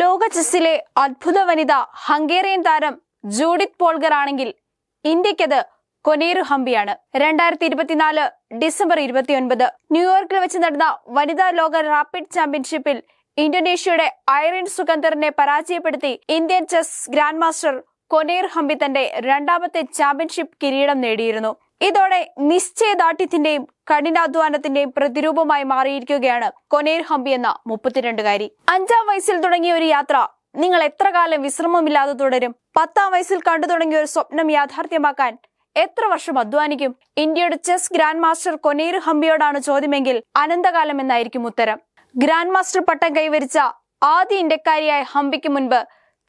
ലോക ചെസ്സിലെ അത്ഭുത വനിത ഹംഗേറിയൻ താരം ജൂഡിത് പോൾഗർ ആണെങ്കിൽ ഇന്ത്യക്കത് കൊനേരു ഹംപിയാണ്. രണ്ടായിരത്തി ഇരുപത്തിനാല് ഡിസംബർ ഇരുപത്തിയൊൻപത് ന്യൂയോർക്കിൽ വെച്ച് നടന്ന വനിതാ ലോക റാപ്പിഡ് ചാമ്പ്യൻഷിപ്പിൽ ഇന്തോനേഷ്യയുടെ ഐറിൻ സുഗന്ധറിനെ പരാജയപ്പെടുത്തി Indian chess grand master Koneru Humpy തന്റെ രണ്ടാമത്തെ ചാമ്പ്യൻഷിപ്പ് കിരീടം നേടിയിരുന്നു. ഇതോടെ നിശ്ചയദാർഢ്യത്തിന്റെയും കഠിനാധ്വാനത്തിന്റെയും പ്രതിരൂപമായി മാറിയിരിക്കുകയാണ് കൊനേർ ഹംപി എന്ന മുപ്പത്തിരണ്ടുകാരി. അഞ്ചാം വയസ്സിൽ തുടങ്ങിയ ഒരു യാത്ര നിങ്ങൾ എത്ര കാലം വിശ്രമമില്ലാതെ തുടരും? പത്താം വയസ്സിൽ കണ്ടു തുടങ്ങിയ ഒരു സ്വപ്നം യാഥാർത്ഥ്യമാക്കാൻ എത്ര വർഷം അധ്വാനിക്കും? ഇന്ത്യയുടെ ചെസ് ഗ്രാൻഡ് മാസ്റ്റർ കൊനേർ ഹംപിയോടാണ് ചോദ്യമെങ്കിൽ അനന്തകാലം എന്നായിരിക്കും ഉത്തരം. ഗ്രാൻഡ് മാസ്റ്റർ പട്ടം കൈവരിച്ച ആദ്യ ഇന്ത്യക്കാരിയായ ഹംപിക്ക് മുൻപ്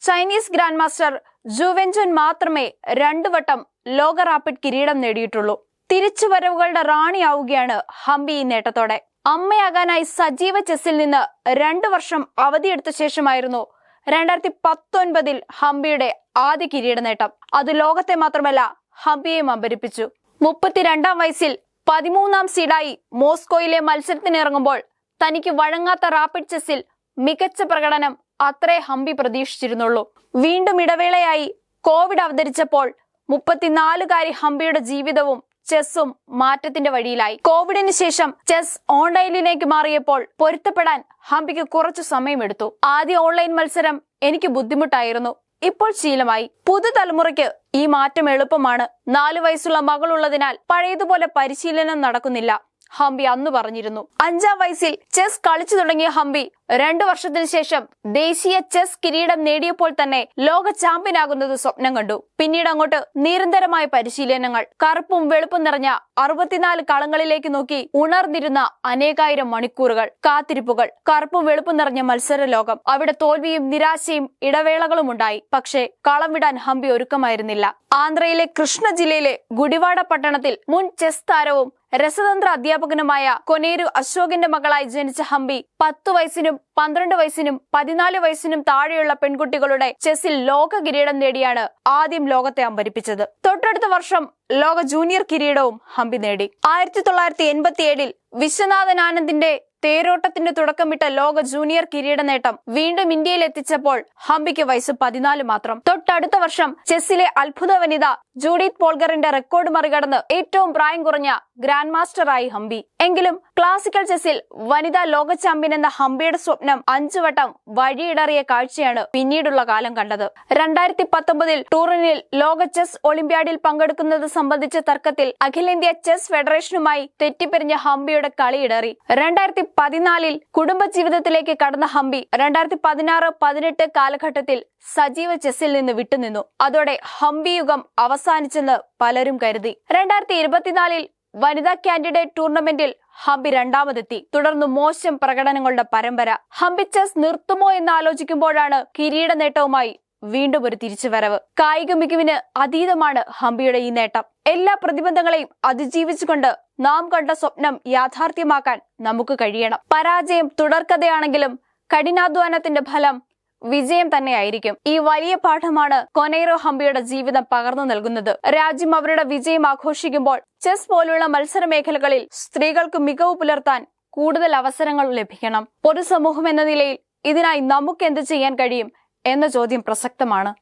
ചൈനീസ് ഗ്രാൻഡ് മാസ്റ്റർ ജുവെൻജുൻ മാത്രമേ രണ്ടു വട്ടം ലോക റാപ്പിഡ് കിരീടം നേടിയിട്ടുള്ളൂ. തിരിച്ചുവരവുകളുടെ റാണിയാവുകയാണ് ഹംപി ഈ നേട്ടത്തോടെ. അമ്മയാകാനായി സജീവ ചെസ്സിൽ നിന്ന് രണ്ടു വർഷം അവധിയെടുത്ത ശേഷമായിരുന്നു രണ്ടായിരത്തി പത്തൊൻപതിൽ ഹംപിയുടെ ആദ്യ കിരീട നേട്ടം. അത് ലോകത്തെ മാത്രമല്ല ഹംപിയെയും അമ്പരിപ്പിച്ചു. മുപ്പത്തിരണ്ടാം വയസ്സിൽ പതിമൂന്നാം സീഡായി മോസ്കോയിലെ മത്സരത്തിനിറങ്ങുമ്പോൾ തനിക്ക് വഴങ്ങാത്ത റാപ്പിഡ് ചെസ്സിൽ മികച്ച പ്രകടനം അത്രേ ഹംപി പ്രതീക്ഷിച്ചിരുന്നുള്ളൂ. വീണ്ടും ഇടവേളയായി കോവിഡ് അവതരിച്ചപ്പോൾ മുപ്പത്തിനാലുകാരി ഹംപിയുടെ ജീവിതവും ചെസ്സും മാറ്റത്തിന്റെ വഴിയിലായി. കോവിഡിന് ശേഷം ചെസ് ഓൺലൈനിലേക്ക് മാറിയപ്പോൾ പൊരുത്തപ്പെടാൻ ഹംപിക്ക് കുറച്ചു സമയമെടുത്തു. ആദ്യ ഓൺലൈൻ മത്സരം എനിക്ക് ബുദ്ധിമുട്ടായിരുന്നു. ഇപ്പോൾ ശീലമായി. പുതുതലമുറയ്ക്ക് ഈ മാറ്റം എളുപ്പമാണ്. നാലു വയസ്സുള്ള മകളുള്ളതിനാൽ പഴയതുപോലെ പരിശീലനം നടക്കുന്നില്ല. ഹംപി അന്ന് പറഞ്ഞിരുന്നു. അഞ്ചാം വയസ്സിൽ ചെസ് കളിച്ചു തുടങ്ങിയ ഹംപി രണ്ടു വർഷത്തിന് ശേഷം ദേശീയ ചെസ് കിരീടം നേടിയപ്പോൾ തന്നെ ലോക ചാമ്പ്യനാകുന്നത് സ്വപ്നം കണ്ടു. പിന്നീട് അങ്ങോട്ട് നിരന്തരമായ പരിശീലനങ്ങൾ കറുപ്പും വെളുപ്പും നിറഞ്ഞ അറുപത്തിനാല് കളങ്ങളിലേക്ക് നോക്കി ഉണർന്നിരുന്ന അനേകായിരം മണിക്കൂറുകൾ കാത്തിരിപ്പുകൾ കറുപ്പും വെളുപ്പും നിറഞ്ഞ മത്സര ലോകം അവിടെ തോൽവിയും നിരാശയും ഇടവേളകളും ഉണ്ടായി. പക്ഷേ കളം വിടാൻ ഹംപി ഒരുക്കമായിരുന്നില്ല. ആന്ധ്രയിലെ കൃഷ്ണ ജില്ലയിലെ ഗുഡിവാഡ പട്ടണത്തിൽ മുൻ ചെസ് താരവും രസതന്ത്ര അധ്യാപകനുമായ കൊനേരു അശോകന്റെ മകളായി ജനിച്ച ഹംപി പത്തു വയസ്സിനും പന്ത്രണ്ട് വയസ്സിനും പതിനാല് വയസ്സിനും താഴെയുള്ള പെൺകുട്ടികളുടെ ചെസ്സിൽ ലോക കിരീടം നേടിയാണ് ആദ്യം ലോകത്തെ അമ്പരിപ്പിച്ചത്. തൊട്ടടുത്ത വർഷം ലോക ജൂനിയർ കിരീടവും ഹംപി നേടി. ആയിരത്തി തൊള്ളായിരത്തി എൺപത്തി ഏഴിൽ വിശ്വനാഥൻ ആനന്ദിന്റെ തേരോട്ടത്തിന് തുടക്കമിട്ട ലോക ജൂനിയർ കിരീട നേട്ടം വീണ്ടും ഇന്ത്യയിൽ എത്തിച്ചപ്പോൾ ഹംബിക്ക് വയസ്സ് പതിനാല് മാത്രം. തൊട്ടടുത്ത വർഷം ചെസ്സിലെ അത്ഭുത വനിത ജൂഡിത് പോൾഗറിന്റെ റെക്കോർഡ് മറികടന്ന് ഏറ്റവും പ്രായം കുറഞ്ഞ ഗ്രാൻഡ് മാസ്റ്ററായി ഹംബി എങ്കിലും ക്ലാസിക്കൽ ചെസ്സിൽ വനിതാ ലോക ചാമ്പ്യൻ എന്ന ഹംബിയുടെ സ്വപ്നം അഞ്ചു വട്ടം വഴിയിടറിയ കാഴ്ചയാണ് പിന്നീടുള്ള കാലം കണ്ടത്. രണ്ടായിരത്തി പത്തൊമ്പതിൽ ടൂറിനിൽ ലോക ചെസ് ഒളിമ്പ്യാഡിൽ പങ്കെടുക്കുന്നത് സംബന്ധിച്ച തർക്കത്തിൽ അഖിലേന്ത്യാ ചെസ് ഫെഡറേഷനുമായി തെറ്റിപ്പിരിഞ്ഞ ഹംബിയുടെ കളിയിടറി രണ്ടായിരത്തി പതിനാലിൽ കുടുംബജീവിതത്തിലേക്ക് കടന്ന ഹംബി രണ്ടായിരത്തി പതിനാറ് പതിനെട്ട് കാലഘട്ടത്തിൽ സജീവ ചെസ്സിൽ നിന്ന് വിട്ടുനിന്നു. അതോടെ ഹംപി യുഗം അവസാനിച്ചെന്ന് പലരും കരുതി. രണ്ടായിരത്തി ഇരുപത്തിനാലിൽ വനിതാ കാൻഡിഡേറ്റ് ടൂർണമെന്റിൽ ഹംപി രണ്ടാമതെത്തി. തുടർന്ന് മോശം പ്രകടനങ്ങളുടെ പരമ്പര ഹംപി ചെസ് നിർത്തുമോ എന്ന് ആലോചിക്കുമ്പോഴാണ് കിരീട നേട്ടവുമായി വീണ്ടും ഒരു തിരിച്ചുവരവ്. കായിക മികവിന് അതീതമാണ് ഹംപിയുടെ ഈ നേട്ടം. എല്ലാ പ്രതിബന്ധങ്ങളെയും അതിജീവിച്ചുകൊണ്ട് നാം കണ്ട സ്വപ്നം യാഥാർത്ഥ്യമാക്കാൻ നമുക്ക് കഴിയണം. പരാജയം തുടർക്കഥയാണെങ്കിലും കഠിനാധ്വാനത്തിന്റെ ഫലം വിജയം തന്നെയായിരിക്കും. ഈ വലിയ പാഠമാണ് കൊനൈറോ ഹംപിയുടെ ജീവിതം പകർന്നു നൽകുന്നത്. രാജ്യം അവരുടെ വിജയം ആഘോഷിക്കുമ്പോൾ ചെസ് പോലുള്ള മത്സര മേഖലകളിൽ സ്ത്രീകൾക്ക് മികവ് പുലർത്താൻ കൂടുതൽ അവസരങ്ങൾ ലഭിക്കണം. പൊതുസമൂഹം എന്ന നിലയിൽ ഇതിനായി നമുക്ക് എന്ത് ചെയ്യാൻ കഴിയും എന്ന ചോദ്യം പ്രസക്തമാണ്.